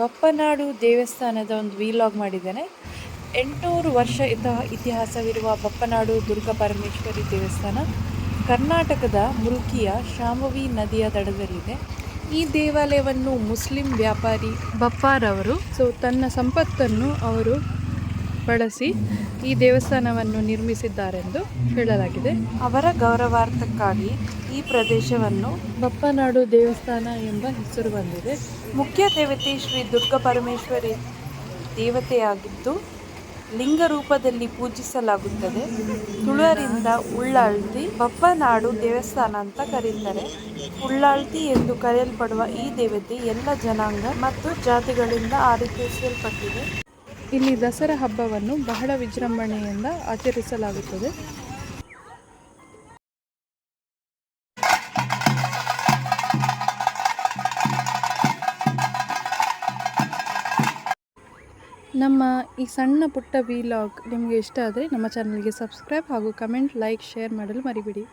ಬಪ್ಪನಾಡು ದೇವಸ್ಥಾನದ ಒಂದು ವಿಲಾಗ್ ಮಾಡಿದ್ದೇನೆ. ಎಂಟುನೂರು ವರ್ಷ ಇತ ಇತಿಹಾಸವಿರುವ ಬಪ್ಪನಾಡು ದುರ್ಗಾ ಪರಮೇಶ್ವರಿ ದೇವಸ್ಥಾನ ಕರ್ನಾಟಕದ ಮುಲ್ಕಿಯ ಶಾಂಭವಿ ನದಿಯ ದಡದಲ್ಲಿದೆ. ಈ ದೇವಾಲಯವನ್ನು ಮುಸ್ಲಿಂ ವ್ಯಾಪಾರಿ ಬಪ್ಪಾರವರು, ಸೊ ತನ್ನ ಸಂಪತ್ತನ್ನು ಅವರು ಬಳಸಿ ಈ ದೇವಸ್ಥಾನವನ್ನು ನಿರ್ಮಿಸಿದ್ದಾರೆಂದು ಹೇಳಲಾಗಿದೆ. ಅವರ ಗೌರವಾರ್ಥಕ್ಕಾಗಿ ಈ ಪ್ರದೇಶವನ್ನು ಬಪ್ಪನಾಡು ದೇವಸ್ಥಾನ ಎಂಬ ಹೆಸರು ಬಂದಿದೆ. ಮುಖ್ಯ ದೇವತೆ ಶ್ರೀ ದುರ್ಗಾ ಪರಮೇಶ್ವರಿ ದೇವತೆಯಾಗಿದ್ದು ಲಿಂಗ ರೂಪದಲ್ಲಿ ಪೂಜಿಸಲಾಗುತ್ತದೆ. ತುಳರಿಂದ ಉಳ್ಳಾಳ್ತಿ ಬಪ್ಪನಾಡು ದೇವಸ್ಥಾನ ಅಂತ ಕರೀತಾರೆ. ಉಳ್ಳಾಳ್ತಿ ಎಂದು ಕರೆಯಲ್ಪಡುವ ಈ ದೇವತೆ ಎಲ್ಲ ಜನಾಂಗ ಮತ್ತು ಜಾತಿಗಳಿಂದ ಆರಾಧಿಸಲ್ಪಟ್ಟಿದೆ ಇಲ್ಲಿ ದಸರಾ ಹಬ್ಬವನ್ನು ಬಹಳ ವಿಜೃಂಭಣೆಯಿಂದ ಆಚರಿಸಲಾಗುತ್ತದೆ. ನಮ್ಮ ಈ ಸಣ್ಣ ಪುಟ್ಟ ವಿಲಾಗ್ ನಿಮಗೆ ಇಷ್ಟ ಆದರೆ ನಮ್ಮ ಚಾನಲ್ಗೆ ಸಬ್ಸ್ಕ್ರೈಬ್ ಹಾಗೂ ಕಮೆಂಟ್ ಲೈಕ್ ಶೇರ್ ಮಾಡಲು ಮರಿಬೇಡಿ.